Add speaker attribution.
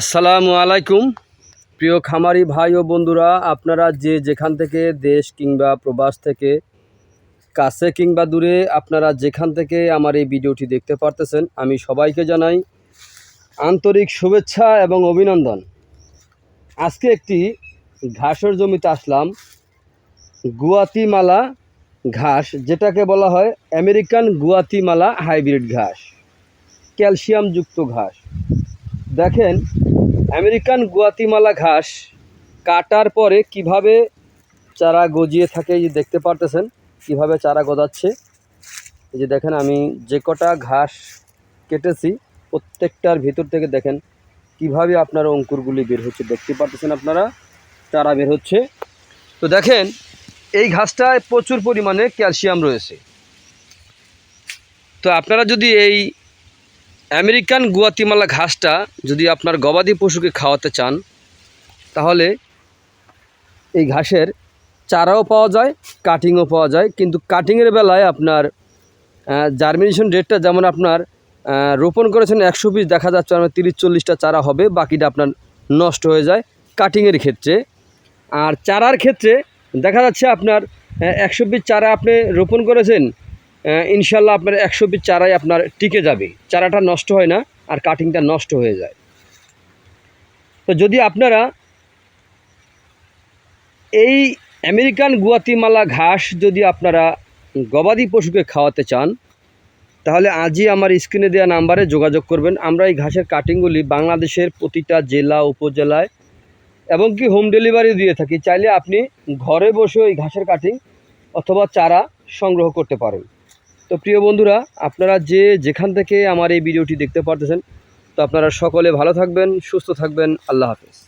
Speaker 1: আসসালামু আলাইকুম। প্রিয় খামারি ভাই ও বন্ধুরা, আপনারা যে যেখান থেকে দেশ কিংবা প্রবাস থেকে, কাছে কিংবা দূরে, আপনারা যেখান থেকে আমার এই ভিডিওটি দেখতে পারতেছেন, আমি সবাইকে জানাই আন্তরিক শুভেচ্ছা এবং অভিনন্দন। আজকে একটি ঘাসের জমিতে আসলাম, গুয়াতিমালা ঘাস, যেটাকে বলা হয় আমেরিকান গুয়াতিমালা হাইব্রিড ঘাস, ক্যালসিয়ামযুক্ত ঘাস। দেখেন আমেরিকান গুয়াতিমালা ঘাস কাটার পরে কীভাবে চারা গজিয়ে থাকে, এই দেখতে পারতেছেন, কীভাবে চারা গজাচ্ছে। এই যে দেখেন, আমি যে কটা ঘাস কেটেছি, প্রত্যেকটার ভিতর থেকে দেখেন কীভাবে আপনার অঙ্কুরগুলি বের হচ্ছে। দেখতে পারতেছেন আপনারা, চারা বের হচ্ছে। তো দেখেন, এই ঘাসটায় প্রচুর পরিমাণে ক্যালসিয়াম রয়েছে। তো আপনারা যদি এই আমেরিকান গুয়াতিমালা ঘাসটা যদি আপনার গবাদি পশুকে খাওয়াতে চান, তাহলে এই ঘাসের চারাও পাওয়া যায় কাটিংও পাওয়া যায়। কিন্তু কাটিংয়ের বেলায় আপনার জার্মিনেশন রেটটা যেমন আপনার রোপণ করেছেন একশো পিস, দেখা যাচ্ছে আপনার তিরিশ, চল্লিশটা চারা হবে, বাকিটা আপনার নষ্ট হয়ে যায় কাটিংয়ের ক্ষেত্রে। আর চারার ক্ষেত্রে দেখা যাচ্ছে আপনার একশো পিস চারা আপনি রোপণ করেছেন ইনশাল্লাহ আপনার একশো পিস চারাই আপনার টিকে যাবে। চারাটা নষ্ট হয় না আর কাটিংটা নষ্ট হয়ে যায়। তো যদি আপনারা এই আমেরিকান গুয়াতিমালা ঘাস যদি আপনারা গবাদি পশুকে খাওয়াতে চান, তাহলে আজই আমার স্ক্রিনে দেওয়া নাম্বারে যোগাযোগ করবেন। আমরা এই ঘাসের কাটিংগুলি বাংলাদেশের প্রতিটা জেলা, উপজেলায় এবং কি হোম ডেলিভারি দিয়ে থাকি। চাইলে আপনি ঘরে বসে এই ঘাসের কাটিং অথবা চারা সংগ্রহ করতে পারেন। তো প্রিয় বন্ধুরা, আপনারা যে যেখান থেকে আমার এই ভিডিওটি দেখতে পারতেছেন, তো আপনারা সকলে ভালো থাকবেন, সুস্থ থাকবেন, আল্লাহ হাফেজ।